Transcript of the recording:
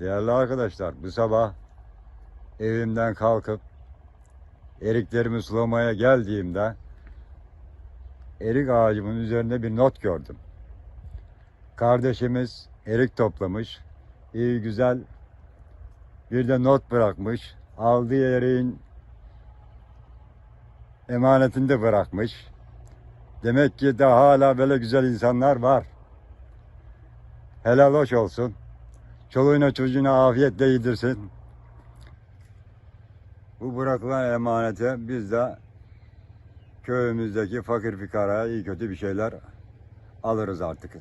Değerli arkadaşlar bu sabah evimden kalkıp eriklerimi sulamaya geldiğimde erik ağacımın üzerinde bir not gördüm. Kardeşimiz erik toplamış. iyi güzel bir de not bırakmış. Aldığı eriğin emanetini de bırakmış. Demek ki daha hala böyle güzel insanlar var. Helal hoş olsun. Çoluğuna çocuğuna afiyetle yedirsin. Bu bırakılan emanete biz de köyümüzdeki fakir fikaraya iyi kötü bir şeyler alırız artık.